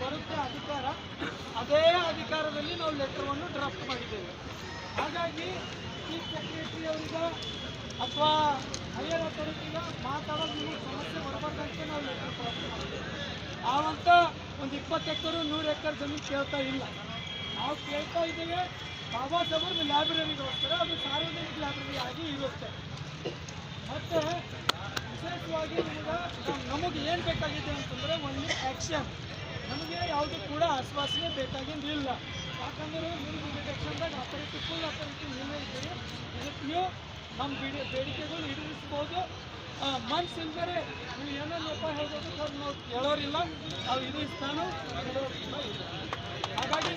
ಬರುತ್ತೆ ಅಧಿಕಾರ ಅದೇ ಅಧಿಕಾರದಲ್ಲಿ ನಾವು ಲೆಟರ್ವನ್ನು ಡ್ರಾಫ್ಟ್ ಮಾಡಿದ್ದೇವೆ ಹಾಗಾಗಿ ಚೀಫ್ ಸೆಕ್ರೆಟರಿ ಅವರಿಂದ ಅಥವಾ ಹೈಯರ್ ಅಥಾರಿಟಿಗೆ ಮಾತಾಡೋದು ನಿಮಗೆ ಸಮಸ್ಯೆ ಬರಬಾರ್ದಂತ ನಾವು ಲೆಟರ್ ಡ್ರಾಫ್ಟ್ ಮಾಡಿದ್ದೇವೆ ನಾವಂತ ಒಂದು ಇಪ್ಪತ್ತು ಎಕರೆ, ನೂರು ಎಕರೆ ಜಮೀನು ಕೇಳ್ತಾ ಇಲ್ಲ. ನಾವು ಕೇಳ್ತಾ ಇದ್ದೇವೆ ಬಾಬಾ ಸಾಹೇಬ್ ಲೈಬ್ರರಿಗೋಸ್ಕರ ಅದು ಸಾರ್ವಜನಿಕ ಲೈಬ್ರರಿ ಆಗಿ ಇರುತ್ತೆ. ಮತ್ತು ವಿಶೇಷವಾಗಿ ನಿಮಗೆ ನಮಗೆ ಏನು ಬೇಕಾಗಿದೆ ಅಂತಂದರೆ ಒಂದು ಆ್ಯಕ್ಷನ್ ನಮಗೆ ಯಾವುದು ಕೂಡ ಆಶ್ವಾಸನೆ ಬೇಕಾಗಿಲ್ಲ ಯಾಕಂದರೆ ನೀವು ಡಿಟೆಕ್ಷನ್ದಾಗ ಅಥಾರಿಟಿ ಫುಲ್ ಅಥಾರಿಟಿ ನೀವೇ ಇದ್ದೀರಿ ಇದಕ್ಕೆ ನೀವು ನಮ್ಮ ಬೇಡಿ ಬೇಡಿಕೆಗಳು ಈಡೇರಿಸ್ಬೋದು. ಮನ್ಸು ಇಲ್ದರೆ ನೀವು ಸರ್ ನಾವು ಇದು ಕೇಳೋರಿಲ್ಲ ಹಾಗಾಗಿ